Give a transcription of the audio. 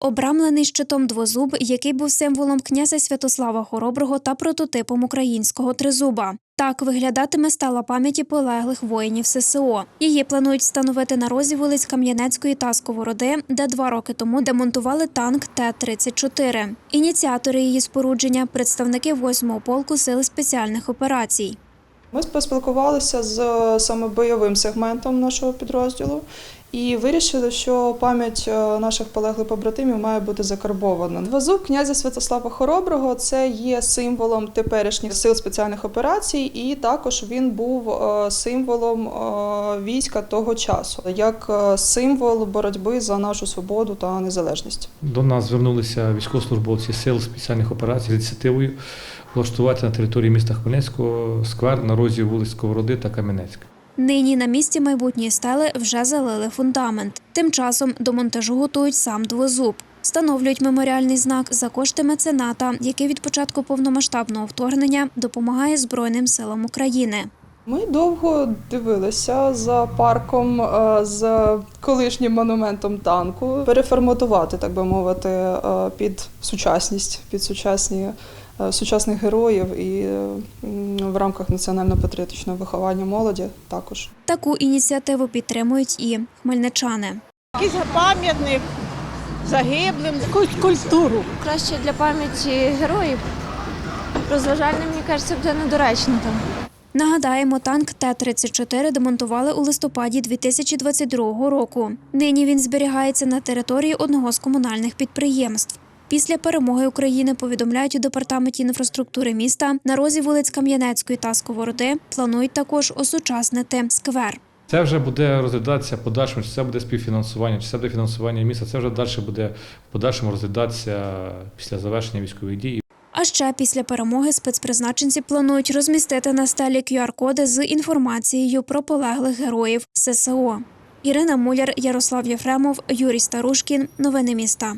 Обрамлений щитом двозуб, який був символом князя Святослава Хороброго та прототипом українського тризуба. Так виглядатиме стала пам'яті полеглих воїнів ССО. Її планують встановити на розі вулиць Кам'янецької та Сковороди, де два роки тому демонтували танк Т-34. Ініціатори її спорудження представники 8-го полку сил спеціальних операцій. Ми поспілкувалися з е, саме бойовим сегментом нашого підрозділу і вирішили, що пам'ять е, наших полеглих побратимів має бути закарбована. Двозуб князя Святослава Хороброго це є символом теперішніх сил спеціальних операцій, і також він був е, символом е, війська того часу, як символ боротьби за нашу свободу та незалежність. До нас звернулися військовослужбовці сил спеціальних операцій з ініціативою влаштувати на території міста Хмельницького сквер на розі вулиць Сковороди та Кам'янецька. Нині на місці майбутньої стели вже залили фундамент. Тим часом до монтажу готують сам двозуб. Встановлюють меморіальний знак за кошти мецената, який від початку повномасштабного вторгнення допомагає Збройним силам України. Ми довго дивилися за парком е, з колишнім монументом танку, переформатувати, так би мовити, е, під сучасність, під сучасні е, сучасних героїв і рамках національно-патріотичного виховання молоді також. Таку ініціативу підтримують і хмельничани. Якийсь пам'ятник загиблим, якусь культуру. краще для пам'яті героїв. Розважальне, мені кажеться, буде недоречно там. Нагадаємо, танк Т-34 демонтували у листопаді 2022 року. Нині він зберігається на території одного з комунальних підприємств. Після перемоги України повідомляють у департаменті інфраструктури міста на розі вулиць Кам'янецької та Сковороди планують також осучаснити сквер. Це вже буде розглядатися в подальшому, чи це буде співфінансування, чи це буде фінансування міста. Це вже далі буде в подальшому розглядатися після завершення військових дій. А ще після перемоги спецпризначенці планують розмістити на стелі QR-коди з інформацією про полеглих героїв ССО. Ірина Муляр, Ярослав Єфремов, Юрій Старушкін. Новини міста.